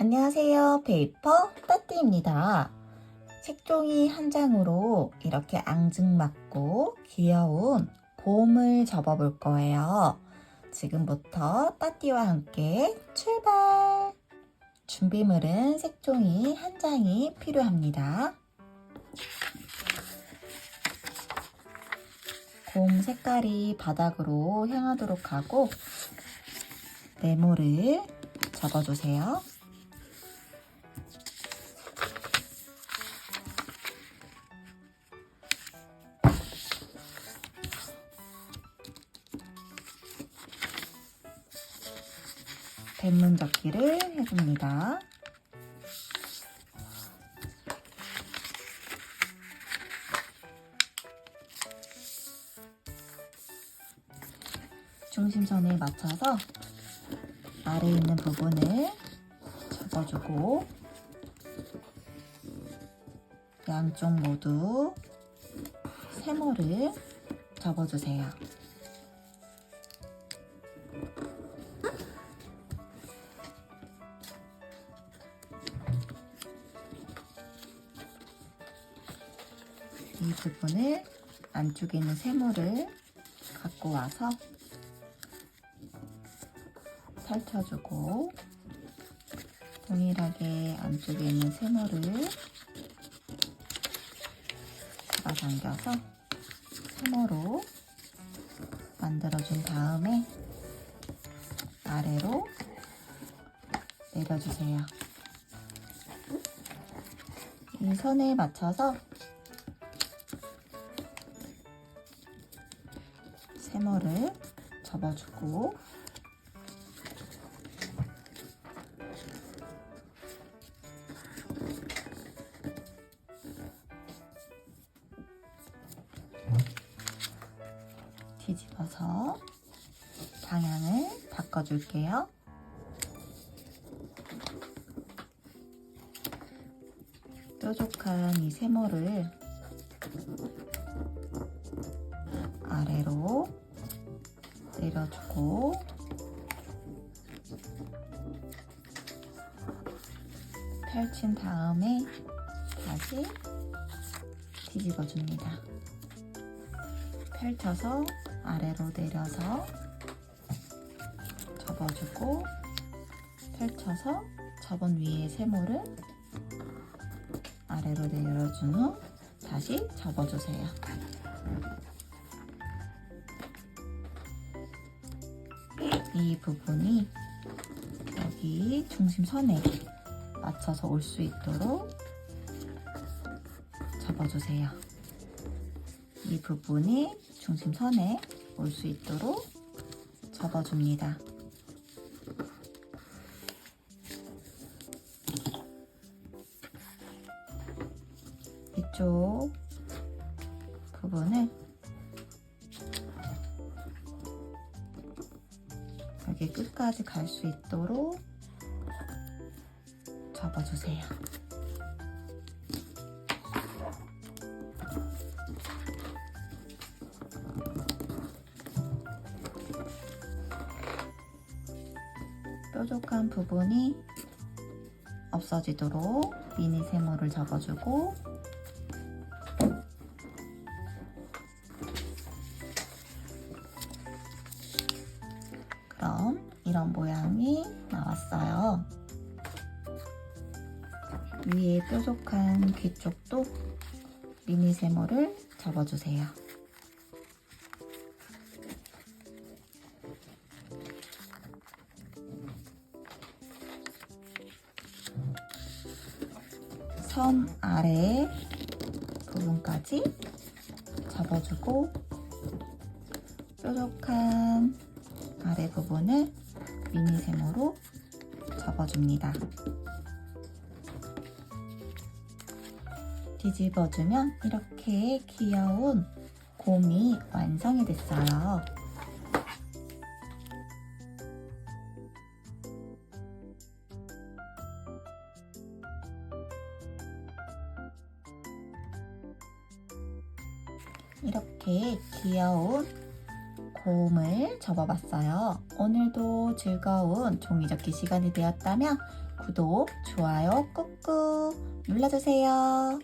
안녕하세요. 페이퍼 따띠입니다. 색종이 한 장으로 이렇게 앙증맞고 귀여운 곰을 접어볼 거예요. 지금부터 따띠와 함께 출발! 준비물은 색종이 한 장이 필요합니다. 곰 색깔이 바닥으로 향하도록 하고 네모를 접어주세요. 뱃문 접기를 해줍니다. 중심선에 맞춰서 아래에 있는 부분을 접어주고 양쪽 모두 세모를 접어주세요. 이 부분을 안쪽에 있는 세모를 갖고 와서 펼쳐주고 동일하게 안쪽에 있는 세모를 잡아당겨서 세모로 만들어준 다음에 아래로 내려주세요. 이 선에 맞춰서 세모를 접어주고 뒤집어서 방향을 바꿔줄게요. 뾰족한 이 세모를 내려주고 펼친 다음에 다시 뒤집어 줍니다. 펼쳐서 아래로 내려서 접어주고 펼쳐서 접은 위에 세모를 아래로 내려준 후 다시 접어주세요. 이 부분이 여기 중심선에 맞춰서 올 수 있도록 접어주세요. 이 부분이 중심선에 올 수 있도록 접어줍니다. 이쪽 부분을 여기 끝까지 갈 수 있도록 접어주세요. 뾰족한 부분이 없어지도록 미니 세모를 접어주고 그럼 이런 모양이 나왔어요. 위에 뾰족한 귀 쪽도 미니 세모를 접어주세요. 선 아래 부분까지 접어주고 뾰족한 아래 부분을 미니 세모로 접어줍니다. 뒤집어주면 이렇게 귀여운 곰이 완성이 됐어요. 이렇게 귀여운 곰을 접어봤어요. 오늘도 즐거운 종이접기 시간이 되었다면 구독, 좋아요 꾹꾹 눌러주세요.